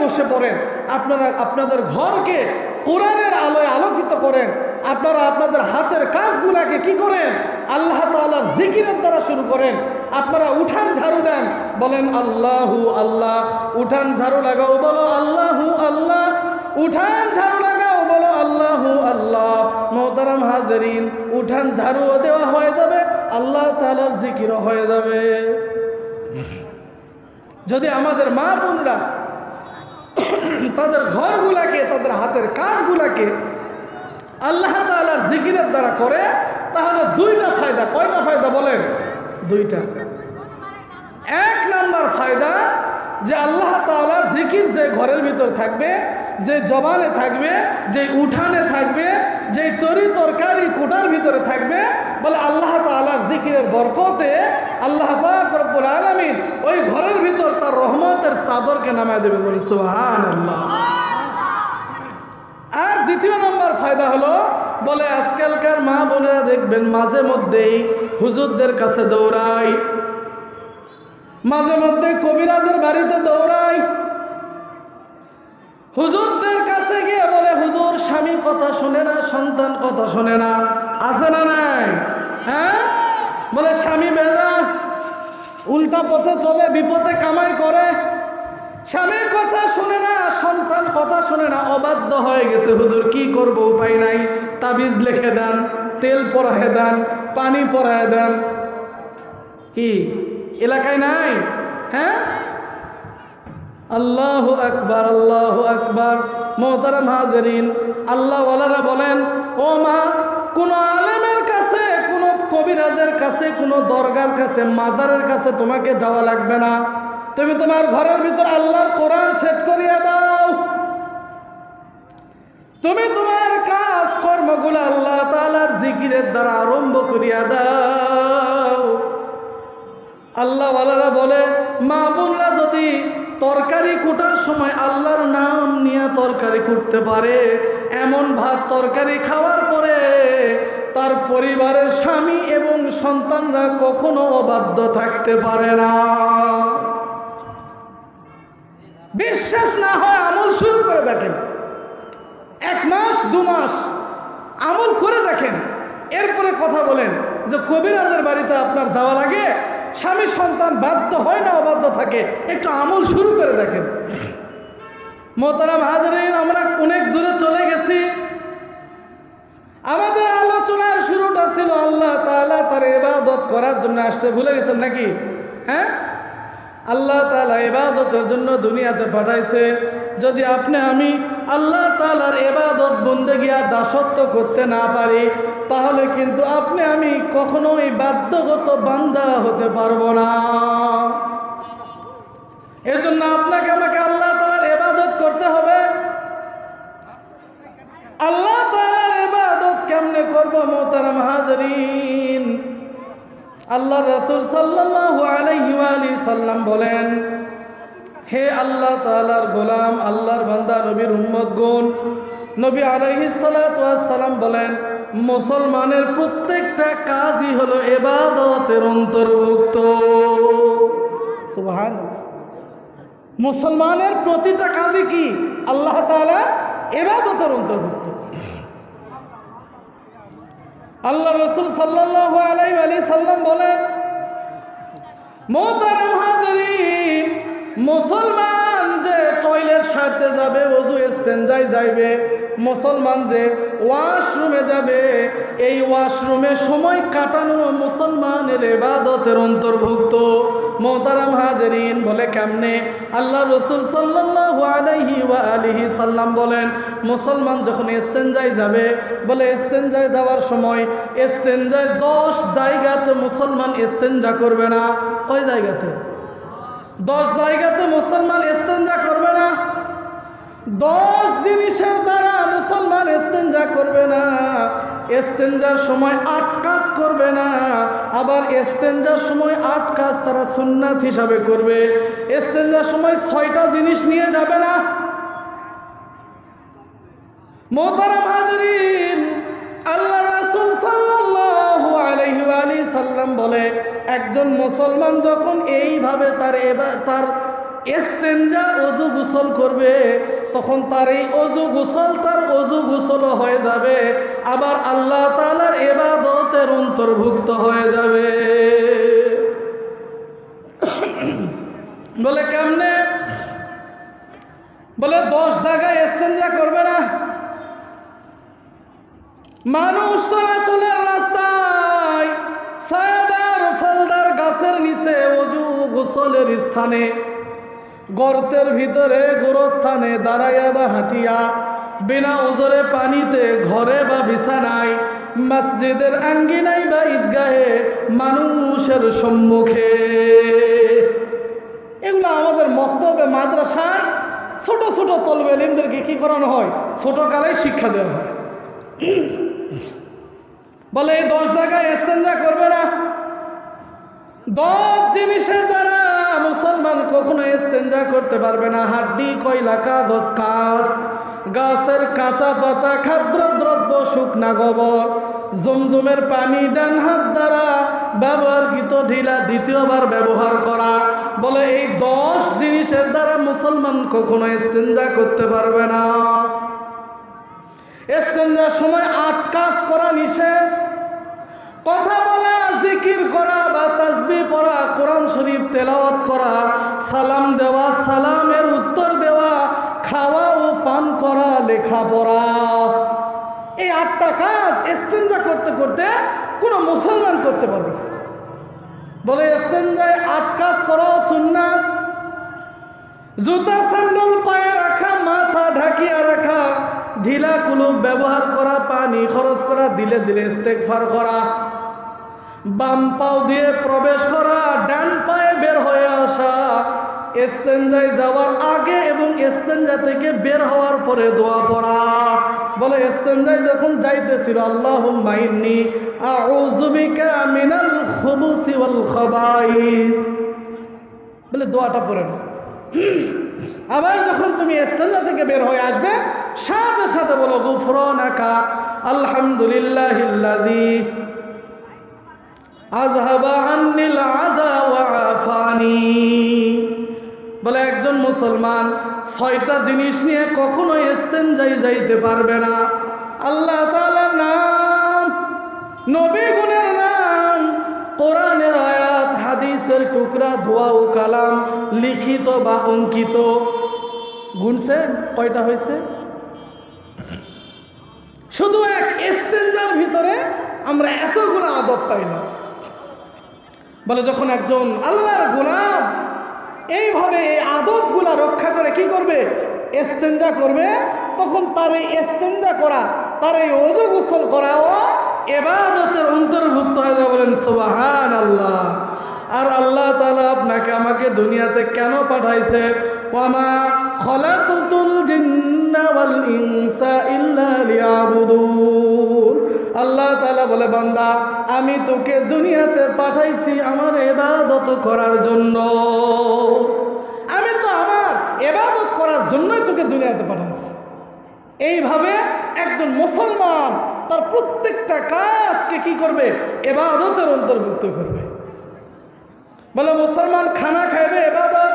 বসে পড়েন। আপনারা আপনাদের ঘরকে কোরআনের আলোয় আলোকিত করেন। আপনারা আপনাদের হাতের কাজগুলাকে কি করেন? আল্লাহ তাআলার জিকিরের দ্বারা শুরু করেন। আপনারা উঠান ঝাড়ু দেন। বলেন, আল্লাহু আল্লাহ। উঠান ঝাড়ু লাগাও, বলো, আল্লাহু আল্লাহ। উঠান ঝাড়ু লাগাও, বলো, আল্লাহু আল্লাহ। মোহতারাম হাজরিন, উঠান ঝাড়ুও দেওয়া হয়ে যাবে, আল্লাহ তাআলার জিকিরও হয়ে যাবে। যদি আমাদের মা বোনরা তাদের ঘরগুলাকে, তাদের হাতের কাজগুলাকে আল্লাহ তালার জিকিরের দ্বারা করে, তাহলে দুইটা ফায়দা। কয়টা ফায়দা বলেন? দুইটা। এক নাম্বার ফায়দা যে আল্লাহ তাআলার জিকির যে ঘরের ভিতর থাকবে, যে জবানে থাকবে, যে উঠানে থাকবে, যে তরি তরকারি কোটার ভিতরে থাকবে, বলে আল্লাহ তাআলার জিকিরের বরকতে আল্লাহ পাক রব্বুল আলামিন ওই ঘরের ভিতর তার রহমতের চাদরকে নামায় দেবে, বলে সুবহানাল্লাহ। আর দ্বিতীয় নম্বর ফায়দা হলো, বলে আজকালকার মা বোনেরা দেখবেন মাঝে মধ্যেই হুজুরদের কাছে দৌড়ায়। মাঝে মধ্যে কবিরাজের বাড়িতে দৌড়াই। হুজুরদের কাছে গিয়ে বলে, হুজুর, স্বামী কথা শুনে না, সন্তান কথা শুনে না। আছে না নাই? হ্যাঁ? বলে, স্বামী বেদা উল্টা পথে চলে, বিপদে কামাই করে। স্বামীর কথা শুনে না, সন্তান কথা শুনে না, অবাধ্য হয়ে গেছে। হুজুর, কি করব? উপায় নাই। তাবিজ লিখে দেন, তেল পরায় দেন, পানি পরায় দেন। কি? এলাকায় নাই? হ্যাঁ? আল্লাহ আকবার আল্লাহ আকবার। মোহতারাম হাজরিন আল্লাহ ওয়ালারা বলেন, ও মা, কোনো আলেমের কাছে, কোনো কবিরাজের কাছে, কোনো দরগার কাছে, মাজারের কাছে তোমাকে যাওয়া লাগবে না। তুমি তোমার ঘরের ভিতর আল্লাহর কোরআন সেট করিয়া দাও। তুমি তোমার কাজ কর্মগুলো আল্লাহ তালার জিকিরের দ্বারা আরম্ভ করিয়া দাও। আল্লাহ ওয়ালারা বলে, মা বোনরা যদি তরকারি কুটার সময় আল্লাহর নাম নিয়ে তরকারি কুটতে পারে, এমন ভাত তরকারি খাওয়ার পরে তার পরিবারের স্বামী এবং সন্তানরা কখনো অবাধ্য থাকতে পারে না। বিশ্বাস না হয় আমল শুরু করে দেখেন। এক মাস, দু মাস আমল করে দেখেন। এরপরে কথা বলেন যে কবিরাজের বাড়িতে আপনার যাওয়া লাগে? স্বামী সন্তান বাধ্য হয় না, অবাধ্য থাকে। একটু আমল শুরু করে দেখেন। মোতারাম হাজরিন, আমরা অনেক দূরে চলে গেছি। আমাদের আলোচনার শুরুটা ছিল আল্লাহ তার ইবাদত করার জন্য আসতে ভুলে গেছেন নাকি? হ্যাঁ? আল্লাহ তালা এবাদতের জন্য দুনিয়াতে পাঠাইছে। যদি আপনি, আমি আল্লাহ তাআলার ইবাদত বন্দেগিয়া দাসত্ব করতে না পারি, তাহলে কিন্তু আপনি, আমি কখনোই বাধ্যগত বান্দা হতে পারব না। এজন্য আপনাকে, আমাকে আল্লাহ তালার এবাদত করতে হবে। আল্লাহ তাআলার এবাদত কেমনে করব, মোহতারাম হাজরিন? আল্লাহ রাসূল ওয়া আলিহি সাল্লাম বলেন, হে আল্লাহ তাআলার গোলাম, আল্লাহর বান্দা, নবীর উম্মত গুণ নবী সালাম বলেন, মুসলমানের প্রত্যেকটা কাজই হলো ইবাদতের অন্তর্ভুক্ত। মুসলমানের প্রতিটা কাজই কি? আল্লাহ তাআলা এবাদতের অন্তর্ভুক্ত। আল্লাহ রসুল সাল্লাল্লাহু আলাই আলি সাল্লাম বলেন মোহতারাম হাজারিন মুসলমান যে টয়লেট সারতে যাবে অজু এস্তেঞ্জায় যাইবে। মুসলমান যে ওয়াশরুমে যাবে, এই ওয়াশরুমে সময় কাটানো মুসলমানের এবাদতের অন্তর্ভুক্ত। মোহতারাম হাজরিন বলে কেমনে? আল্লাহ রসুল সাল্লাল্লাহু আলাইহি ওয়া আলিহি সাল্লাম বলেন, মুসলমান যখন এস্তেঞ্জায় যাবে, বলে এস্তেঞ্জায় যাওয়ার সময় এস্তেঞ্জায় দশ জায়গাতে মুসলমান এস্তেঞ্জা করবে না। ওই জায়গাতে? দশ জায়গাতে মুসলমান এস্তেঞ্জা করবে না। দশ জিনিসের দ্বারা মুসলমান এস্তেঞ্জা করবে না এস্তেঞ্জার সময় আট কাজ করবে না, আবার এস্তেঞ্জার সময় আট কাজ তারা সুন্নাত হিসাবে করবে। এস্তেঞ্জার সময় ছয়টা জিনিস নিয়ে যাবে না। মোহতারাম হাজরিন আল্লাহ রাসূল সাল্লাল্লাহু আলাইহি ওয়া সাল্লাম বলে, একজন মুসলমান যখন এইভাবে তার এবার তার এস্তেঞ্জা অজু গোসল করবে তখন তার এই অজু গোসল তার অজু গোসল হয়ে যাবে। আবার আল্লাহ তালার এবাদতের অন্তর্ভুক্ত হয়ে যাবে। বলে, কেমনে? বলে, দশ জায়গায় এস্তেঞ্জা করবে না। মানুষ চলাচলের রাস্তায় সায়াদার ফলদার গাছের নিচে অজু গোসলের স্থানে গর্তের ভিতরে গোরস্থানে দাঁড়াইয়া বা হাঁটিয়া, বিনা ওজরে পানিতে ঘরে বা বিছানায়, মসজিদের আঙ্গিনাই বা ঈদগাহে মানুষের সম্মুখে। এগুলো আমাদের মক্তবে মাদ্রাসায় ছোট ছোট তলবেলিমদেরকে কি করানো হয়? ছোট কালে শিক্ষা দেওয়া হয়। বলে এই দশ জায়গায় এস্তেঞ্জা করবে না। দশ জিনিসের দ্বারা মুসলমান কখনো এস্তেঞ্জা করতে পারবে না। হাড্ডি, কয়লা, কাগজ কাজ গাছের কাঁচা পাতা খাদ্য দ্রব্য, শুকনা গোবর, জমজমের পানি, ডান হাত দ্বারা ব্যবহারকৃত ঢিলা দ্বিতীয়বার ব্যবহার করা। বলে এই দশ জিনিসের দ্বারা মুসলমান কখনো এস্তেঞ্জা করতে পারবে না। এস্তেঞ্জার সময় আট কাজ করা নিষেধ কথা বলা, জিকির করা বা তাজবি পড়া, কোরআন শরীফ তেলাওয়াত করা, সালাম দেওয়া, সালামের উত্তর দেওয়া, খাওয়া ও পান করা, লেখাপড়া। এই আটটা কাজ এস্তেঞ্জা করতে করতে কোনো মুসলমান করতে পারবে বলে এস্তেঞ্জায় আট কাজ করা, সুন্নাত। জুতা, স্যান্ডেল, পায়ে রাখা, মাথা ঢাকিয়া রাখা, ঢিলা কুলুপ ব্যবহার করা, পানি খরচ করা, দিলে দিলে ইস্তেকফার করা। বাম পাও দিয়ে প্রবেশ করা, ডান পায়ে বের হয়ে আসা। এস্তেঞ্জায় যাওয়ার আগে এবং এস্তেঞ্জা থেকে বের হওয়ার পরে দোয়া পড়া। বলে এস্তেঞ্জায় যখন যাইতেছিল আল্লাহ মাইন্নি আউযুবিকা মিনাল খুবুসি ওয়াল খাবাইস। বলে, দোয়াটা পড়ে না আবার যখন তুমি এস্তেঞ্জা থেকে বের হয়ে আসবে, সাথে সাথে বলো, গুফরানাকা আলহামদুলিল্লাহিল্লাযী বলে একজন মুসলমান, ছয়টা জিনিস নিয়ে কখনো এস্তেঞ্জাই যাইতে পারবে না। আল্লাহ তাআলার নাম, নবী গুণের নাম, কোরআনের আয়াত, হাদিসের টুকরা, ধোয়া ও কালাম, লিখিত বা অঙ্কিত। গুনছেন কয়টা হয়েছে? শুধু এক এস্তেঞ্জার ভিতরে আমরা এতগুলো আদব পাইলাম। বলে, যখন একজন আল্লাহর গোলাম এইভাবে এই আদবগুলা রক্ষা করে কি করবে? এস্তেঞ্জা করবে? তখন তার এই এস্তেঞ্জা করা, তার এই অজু গোসল করাও এবাদতের অন্তর্ভুক্ত হয়ে যাবে বলেন সুবাহান আল্লাহ আর আল্লাহ তালা আপনাকে আমাকে দুনিয়াতে কেন পাঠাইছে? ওয়ামা খলাকুতুল জিন্না ওয়াল ইনসা ইল্লা লিয়াবুদুন। আল্লাহ তালা বলে, বান্দা, আমি তোকে দুনিয়াতে পাঠাইছি আমার এবাদত করার জন্য। আমি তো আমার এবাদত করার জন্যই তোকে দুনিয়াতে পাঠাইছি। এইভাবে একজন মুসলমান তার প্রত্যেকটা কাজকে কি করবে? এবাদতের অন্তর্ভুক্ত করবে। বলে, মুসলমান খানা খাইবে এবাদত?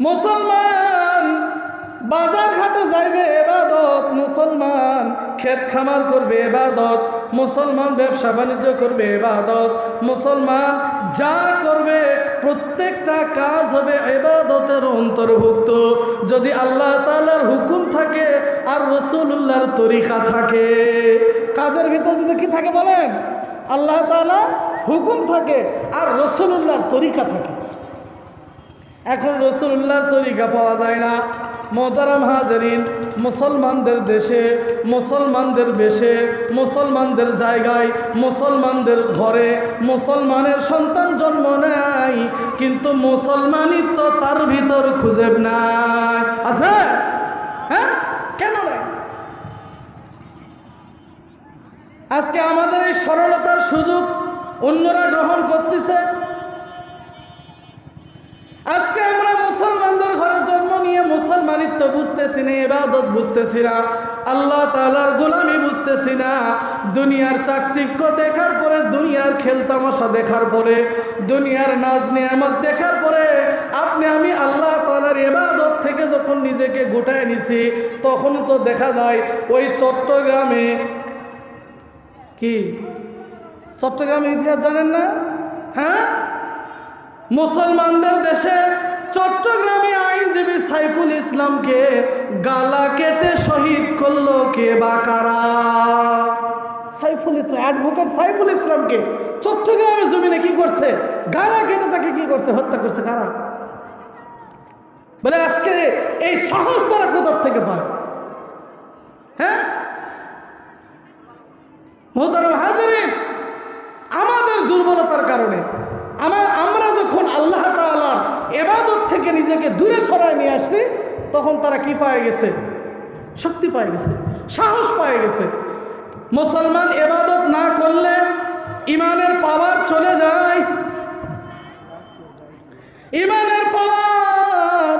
মুসলমান বাজার ঘাটে যাইবে, এবাদত, মুসলমান ক্ষেত খামার করবে, এবাদত, মুসলমান ব্যবসা বাণিজ্য করবে, এবাদত, মুসলমান যা করবে, প্রত্যেকটা কাজ হবে এবাদতের অন্তর্ভুক্ত। যদি আল্লাহ তালার হুকুম থাকে আর রসুল্লাহর তরিকা থাকে। কাজের ভিতর যদি কি থাকে বলেন? আল্লাহ তালা হুকুম থাকে আর রসুল্লাহর তরিকা থাকে। এখন রসুল্লাহর তরিকা পাওয়া যায় না। মোতারাম হাজারিন, মুসলমানদের দেশে, মুসলমানদের বেশে, মুসলমানদের জায়গায়, মুসলমানদের ঘরে, মুসলমানের সন্তান জন্ম নেয়, কিন্তু মুসলমানিত্ব তার ভিতর খুঁজে নাই। আছে? হ্যাঁ? কেন নাই? আজকে আমাদের এই সরলতার সুযোগ অন্যরা গ্রহণ করতেছে। আজকে আমরা ঘরে জন্ম নিয়ে মুসলমানিত্ব বুঝতেছি না এবাদত বুঝতেছি না, আল্লাহ তালার গোলামি বুঝতেছি না, দুনিয়ার চাকচিক্য দেখার পরে, দুনিয়ার খেলতামশা দেখার পরে, দুনিয়ার নাজ নিয়ামত দেখার পরে, আপনি, আমি আল্লাহ তালার এবাদত থেকে যখন নিজেকে গোটায় নিছি তখন তো দেখা যায় ওই চট্টগ্রামে কি? চট্টগ্রামের ইতিহাস জানেন না? হ্যাঁ? মুসলমানদের দেশে চট্টগ্রামে আইনজীবী সাইফুল ইসলামকে গালা কেটে শহীদ করল কে বা কারা? সাইফুল ইসলাম অ্যাডভোকেট সাইফুল ইসলামকে চট্টগ্রামের জমিনে কি করছে? গালা কেটে তাকে কি করছে? হত্যা করছে কারা? বলে আজকে এই সাহস তারা কোথার থেকে পায়? হ্যাঁ? মোহতারম হাজারিন, আমাদের দুর্বলতার কারণে আমার আমরা যখন আল্লাহ তাআলার এবাদত থেকে নিজেকে দূরে সরায় নিয়ে আসছি, তখন তারা কি পায় গেছে? শক্তি পায়ে গেছে, সাহস পায় গেছে। মুসলমান এবাদত না করলে ইমানের পাওয়ার চলে যায়। ইমানের পাওয়ার